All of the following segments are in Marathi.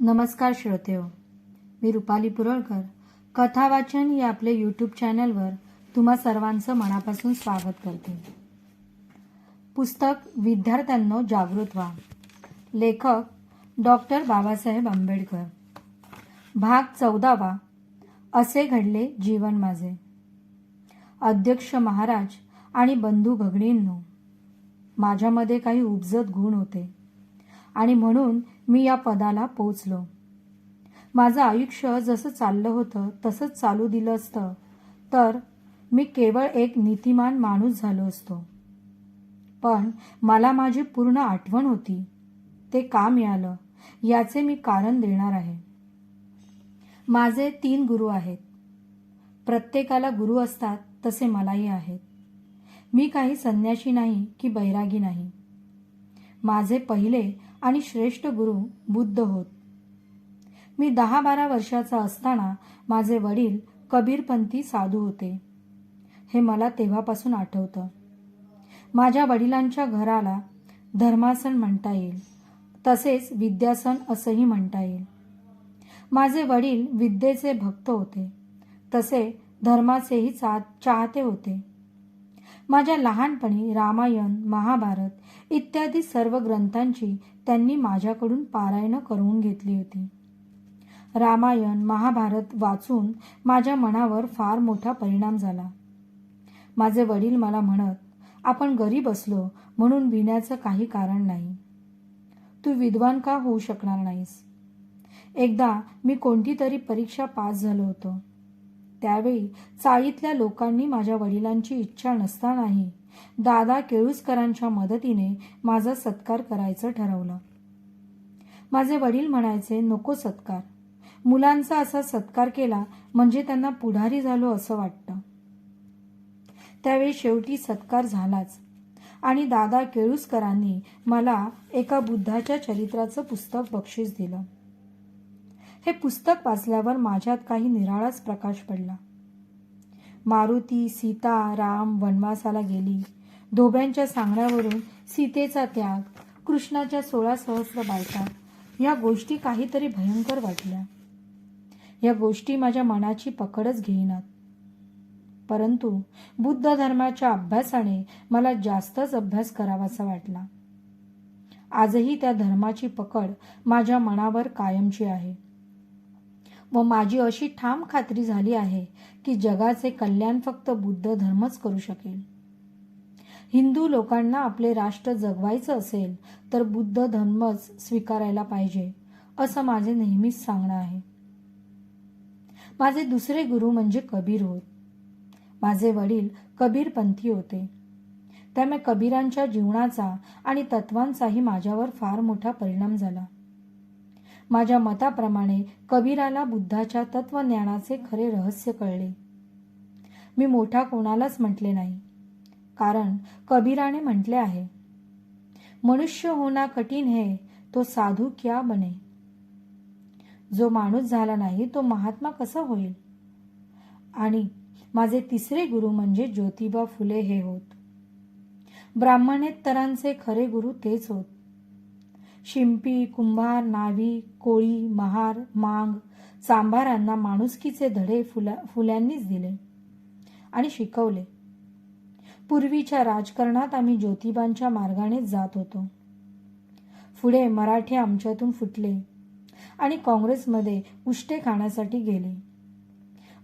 नमस्कार श्रोतेहो मी रुपाली पुरळकर. कथा वाचन या आपले यूट्यूब चॅनलवर तुम्हा सर्वांचं मनापासून स्वागत करते. पुस्तक विद्यार्थ्यांनो जागृत व्हा. लेखक डॉक्टर बाबासाहेब आंबेडकर. भाग चौदावा असे घडले जीवन माझे. अध्यक्ष महाराज आणि बंधू भगणींनो माझ्यामध्ये काही उपजत गुण होते. आणि म्हणून मी या पदाला पोचलो माझं आयुष्य जसं चाललं होतं तसंच चालू दिलं असतं. तर मी केवळ एक नीतिमान माणूस झालो असतो. पण मला माझी पूर्ण आठवण होती. ते का मिळालं? याचे मी कारण देणार आहे. माझे तीन गुरु आहेत. प्रत्येकाला गुरु असतात तसे मलाही आहेत. मी काही संन्याशी नाही की बैरागी नाही. माझे पहिले आणि श्रेष्ठ गुरु बुद्ध होत. मी दहा बारा वर्षाचा असताना माझे वडील कबीरपंथी साधू होते. हे मला तेव्हापासून आठवतं. माझ्या वडिलांच्या घराला धर्मासन म्हणता येईल. तसेच विद्यासन असंही म्हणता येईल. माझे वडील विद्येचे भक्त होते. तसे धर्माचेही चा चाहते होते. माझ्या लहानपणी रामायण महाभारत इत्यादी सर्व ग्रंथांची त्यांनी माझ्याकडून पारायणं करून घेतली होती. रामायण महाभारत वाचून माझ्या मनावर फार मोठा परिणाम झाला. माझे वडील मला म्हणत आपण गरीब असलो म्हणून विण्याचं काही कारण नाही. तू विद्वान का होऊ शकणार नाहीस? एकदा मी कोणती तरी परीक्षा पास झालो होतो. त्यावेळी चाळीतल्या लोकांनी माझ्या वडिलांची इच्छा नसतानाही दादा केळुसकरांच्या मदतीने माझा सत्कार करायचं ठरवलं. माझे वडील म्हणायचे नको सत्कार. मुलांचा असा सत्कार केला म्हणजे त्यांना पुढारी झालो असं वाटतं. त्यावेळी शेवटी सत्कार झालाच. आणि दादा केळुसकरांनी मला एका बुद्धाच्या चरित्राचं पुस्तक बक्षीस दिलं. हे पुस्तक वाचल्यावर माझ्यात काही निराळाच प्रकाश पडला. मारुती सीता राम वनवासाला गेली. धोब्यांच्या सांगण्यावरून सीतेचा त्याग कृष्णाच्या सोळा सहस्र बायका या गोष्टी काहीतरी भयंकर वाटल्या. या गोष्टी माझ्या मनाची पकडच घेईनात. परंतु बुद्ध धर्माच्या अभ्यासाने मला जास्तच अभ्यास करावासा वाटला. आजही त्या धर्माची पकड माझ्या मनावर कायमची आहे. व माझी अशी ठाम खात्री झाली आहे की जगाचे कल्याण फक्त बुद्ध धर्मच करू शकेल. हिंदू लोकांना आपले राष्ट्र जगवायचं असेल तर बुद्ध धर्मच स्वीकारायला पाहिजे असं माझे नेहमीच सांगणं आहे. माझे दुसरे गुरु म्हणजे कबीर होत माझे वडील कबीरपंथी होते. त्यामुळे कबीरांच्या जीवनाचा आणि तत्वांचाही माझ्यावर फार मोठा परिणाम झाला. माझ्या मताप्रमाणे कबीराला बुद्धाच्या तत्वज्ञानाचे खरे रहस्य कळले. मी मोठा कोणालाच म्हटले नाही. कारण कबीराने म्हटले आहे मनुष्य होना कठीण हे तो साधू क्या बने? जो माणूस झाला नाही तो महात्मा कसा होईल? आणि माझे तिसरे गुरु म्हणजे ज्योतिबा फुले हे होत. ब्राह्मणेतरांचे खरे गुरु तेच होत. शिंपी कुंभार नावी कोळी महार मांग चांभारांना माणुसकीचे धडे फुला फुल्यांनीच दिले आणि शिकवले. पूर्वीच्या राजकारणात आम्ही ज्योतिबांच्या मार्गानेच जात होतो. पुढे मराठे आमच्यातून फुटले आणि काँग्रेसमध्ये उष्टे खाण्यासाठी गेले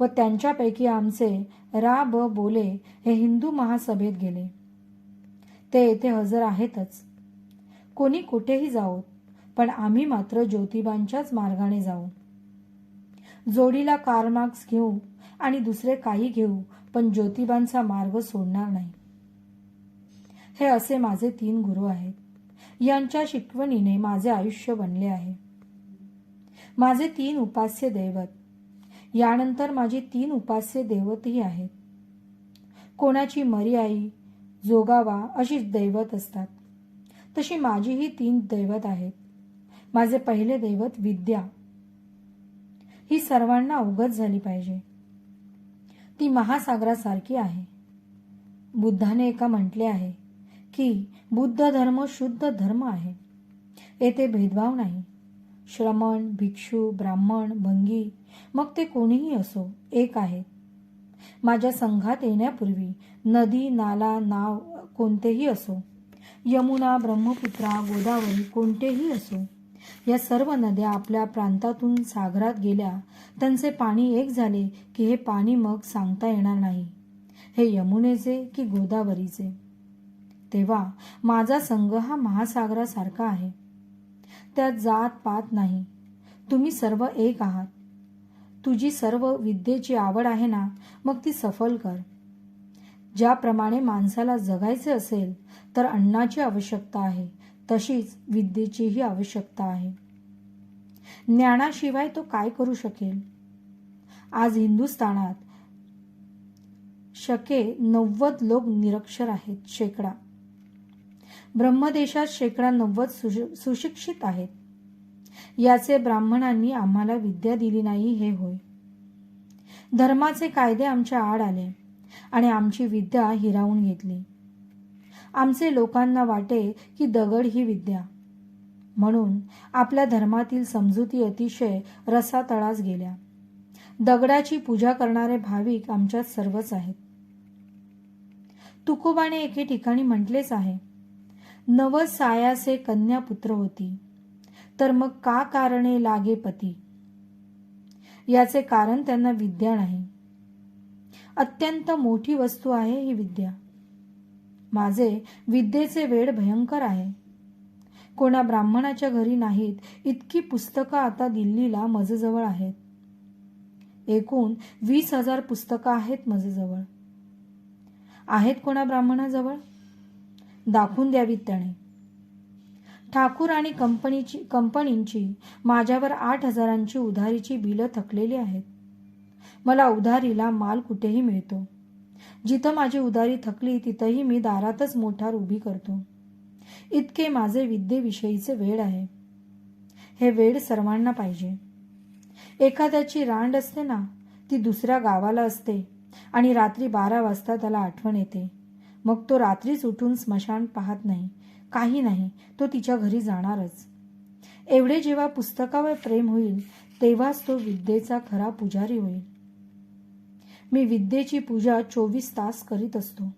व त्यांच्यापैकी आमचे रा ब बोले हे हिंदू महासभेत गेले. ते येथे हजर आहेतच. कोणी कुठेही जाओत पण आम्ही मात्र ज्योतिबांच्याच मार्गाने जाऊ जोडीला कार मार्क्स घेऊ आणि दुसरे काही घेऊ पण ज्योतिबांचा मार्ग सोडणार नाही. हे असे माझे तीन गुरु आहेत. यांच्या शिकवणीने माझे आयुष्य बनले आहे. माझे तीन उपास्य दैवत. यानंतर माझी तीन उपास्य दैवतही आहेत. कोणाची मरी आई जोगावा अशी दैवत असतात. तशी माझीही तीन दैवत आहेत. माझे पहिले दैवत विद्या. ही सर्वांना अवगत झाली पाहिजे. ती महासागरासारखी आहे. बुद्धाने एका म्हटले आहे की बुद्ध धर्म शुद्ध धर्म आहे. येथे भेदभाव नाही. श्रमण भिक्षू ब्राह्मण भंगी मग ते कोणीही असो एक आहे माझ्या संघात येण्यापूर्वी नदी नाला नाव कोणतेही असो यमुना ब्रह्मपुत्रा गोदावरी कोणतेही असो. या सर्व नद्या आपल्या प्रांतातून सागरात गेल्या त्यांचे पाणी एक झाले की हे पाणी मग सांगता येणार नाही. हे यमुनेचे की गोदावरीचे? तेव्हा माझा संघ हा महासागरासारखा आहे. त्यात जात पात नाही. तुम्ही सर्व एक आहात. तुझी सर्व विद्येची आवड आहे ना मग ती सफल कर. ज्याप्रमाणे माणसाला जगायचे असेल तर अन्नाची आवश्यकता आहे. तशीच विद्येचीही आवश्यकता आहे. ज्ञानाशिवाय तो काय करू शकेल? आज हिंदुस्थानात शके नव्वद लोक निरक्षर आहेत शेकडा. ब्रह्मदेशात शेकडा नव्वद सुशिक्षित आहेत. याचे ब्राह्मणांनी आम्हाला विद्या दिली नाही हे होय. धर्माचे कायदे आमच्या आड आले आणि आमची विद्या हिरावून घेतली. आमचे लोकांना वाटे की दगड ही विद्या. म्हणून आपल्या धर्मातील समजुती अतिशय रसातळास गेल्या. दगडाची पूजा करणारे भाविक आमच्यात सर्वच आहेत. तुकोबाने एके ठिकाणी म्हटलेच आहे नव सायासे कन्या पुत्र होती तर मग का कारणे लागे पती? याचे कारण त्यांना विद्या नाही. अत्यंत मोठी वस्तू आहे ही विद्या. माझे विद्येचे वेळ भयंकर आहे. कोणा ब्राह्मणाच्या घरी नाहीत इतकी पुस्तकं आता दिल्लीला मजजवळ आहेत. एकूण वीस हजार पुस्तकं आहेत मजजवळ. आहेत कोणा ब्राह्मणाजवळ? दाखवून द्यावीत त्याने. ठाकूर आणि कंपनीची कंपनींची माझ्यावर आठ हजारांची उधारीची बिलं थकलेली आहेत. मला उधारीला माल कुठेही मिळतो. जिथं माझी उदारी थकली तिथंही मी दारातच मोठार उभी करतो. इतके माझे विद्येविषयीचे वेळ आहे. हे वेळ सर्वांना पाहिजे. एखाद्याची रांड असते ना ती दुसऱ्या गावाला असते आणि रात्री बारा वाजता त्याला आठवण येते. मग तो रात्रीच उठून स्मशान पाहत नाही काही नाही तो तिच्या घरी जाणारच. एवढे जेव्हा पुस्तकावर प्रेम होईल तेव्हाच तो विद्येचा खरा पुजारी होईल. मी विद्येची पूजा चोवीस तास करीत असतो.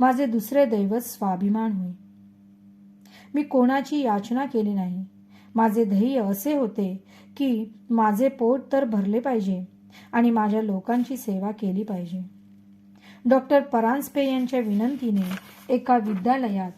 माझे दुसरे दैवत स्वाभिमान होय. मी कोणाची याचना केली नाही. माझे ध्येय असे होते की माझे पोट तर भरले पाहिजे आणि माझ्या लोकांची सेवा केली पाहिजे. डॉक्टर परांजपे यांच्या विनंतीने एका विद्यालयात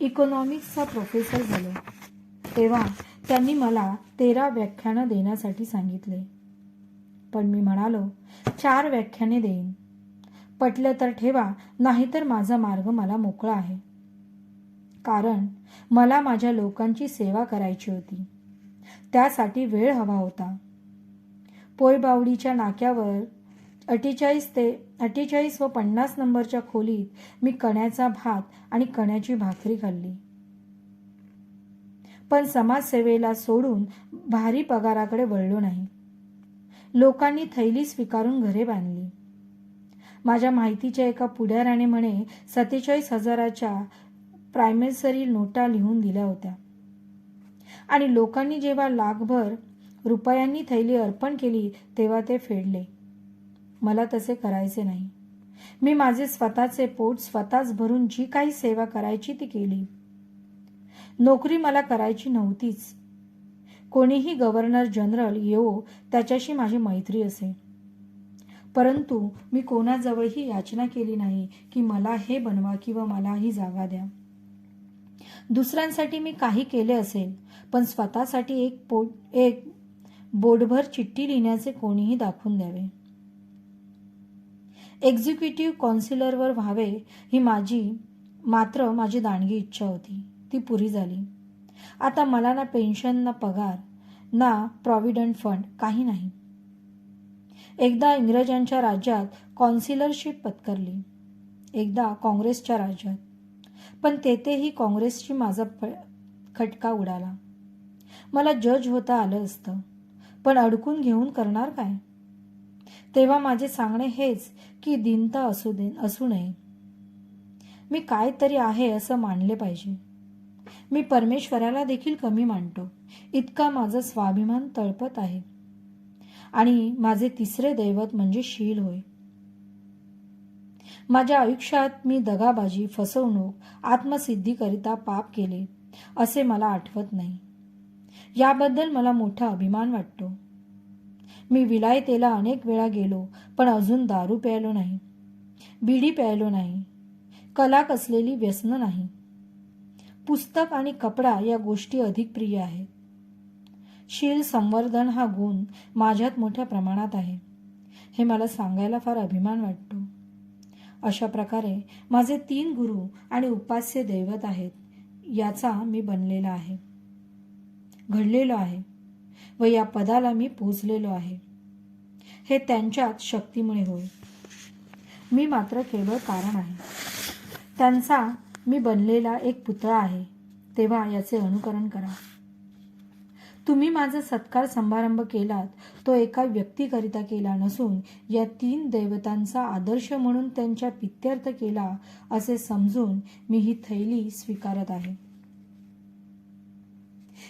इकॉनॉमिक्सचा प्रोफेसर झालो. तेव्हा त्यांनी मला तेरा व्याख्यानं देण्यासाठी सांगितले. पण मी म्हणालो चार व्याख्याने देईन. पटलं तर ठेवा नाहीतर माझा मार्ग मला मोकळा आहे. कारण मला माझ्या लोकांची सेवा करायची होती. त्यासाठी वेळ हवा होता. पोयबावडीच्या नाक्यावर अठ्ठेचाळीस ते अठ्ठेचाळीस व पन्नास नंबरच्या खोलीत मी कण्याचा भात आणि कण्याची भाकरी खाल्ली. पण समाजसेवेला सोडून भारी पगाराकडे वळलो नाही. लोकांनी थैली स्वीकारून घरे बांधली. माझ्या माहितीच्या एका पुढाऱ्याने म्हणे सत्तेचाळीस हजाराच्या प्रायमेसरी नोटा लिहून दिल्या होत्या. आणि लोकांनी जेव्हा लाखभर रुपयांनी थैली अर्पण केली तेव्हा ते फेडले. मला तसे करायचे नाही. मी माझे स्वतःचे पोट स्वतःच भरून जी काही सेवा करायची ती केली. नोकरी मला करायची नव्हतीच. कोणीही गव्हर्नर जनरल येवो त्याच्याशी माझी मैत्री असे. परंतु मी कोणाजवळही याचना केली नाही की मला हे बनवा किंवा मला ही जागा द्या. दुसऱ्यांसाठी मी काही केले असेल पण स्वतःसाठी एक पोट एक बोटभर चिठ्ठी लिहिण्याचे कोणीही दाखवून द्यावे. एक्झिक्युटिव्ह कॉन्सिलरवर व्हावे ही माझी मात्र माझी दांडगी इच्छा होती. ती पुरी झाली. आता मला ना पेन्शन ना पगार ना प्रॉव्हिडंट फंड काही नाही. एकदा इंग्रजांच्या राज्यात कॉन्सिलरशिप पत्करली. एकदा काँग्रेसच्या राज्यात. पण तेथेही काँग्रेसची माझा खटका उडाला. मला जज होता आलं असतं. पण अडकून घेऊन करणार काय? तेव्हा माझे सांगणे हेच की दिनता असू दे असू नये. मी काय तरी आहे असं मानले पाहिजे. मी परमेश्वराला देखील कमी मानतो. इतका माझं स्वाभिमान तळपत आहे. आणि माझे तिसरे दैवत म्हणजे शील होय. माझ्या आयुष्यात मी दगाबाजी फसवणूक आत्मसिद्धीकरिता पाप केले असे मला आठवत नाही. याबद्दल मला मोठा अभिमान वाटतो. मी विलायतेला अनेक वेळा गेलो पण अजून दारू प्यायलो नाही. बिडी प्यायलो नाही. कला कसलेली व्यसनं नाही. पुस्तक आणि कपडा या गोष्टी अधिक प्रिय आहेत शील संवर्धन हा गुण माझ्यात मोठ्या प्रमाणात आहे. हे मला सांगायला फार अभिमान वाटतो. अशा प्रकारे माझे तीन गुरु आणि उपास्य दैवत आहेत याचा मी बनलेला आहे. घडलेलो आहे व या पदाला मी पोचलेलो आहे. हे त्यांच्यात शक्तीमुळे होय. मी मात्र केवळ कारण आहे. त्यांचा मी बनलेला एक पुतळा आहे. तेव्हा याचे अनुकरण करा. तुम्ही माझा सत्कार समारंभ केलात. तो एका व्यक्तीकरिता केला नसून या तीन दैवतांचा आदर्श म्हणून त्यांच्या पित्यर्थ केला असे समजून मी ही थैली स्वीकारत आहे.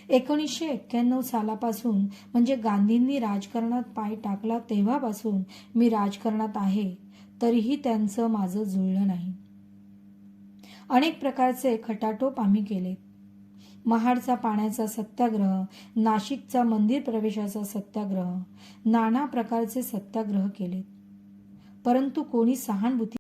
एकोणीसशे एक्क्याण्णव सालापासून म्हणजे गांधींनी राजकारणात पाय टाकला तेव्हापासून मी राजकारणात आहे तरीही त्यांचं माझं जुळलं नाही. अनेक प्रकारचे खटाटोप आम्ही केले. महाडचा पाण्याचा सत्याग्रह नाशिकचा मंदिर प्रवेशाचा सत्याग्रह नाना प्रकारचे सत्याग्रह केलेत परंतु कोणी सहानुभूती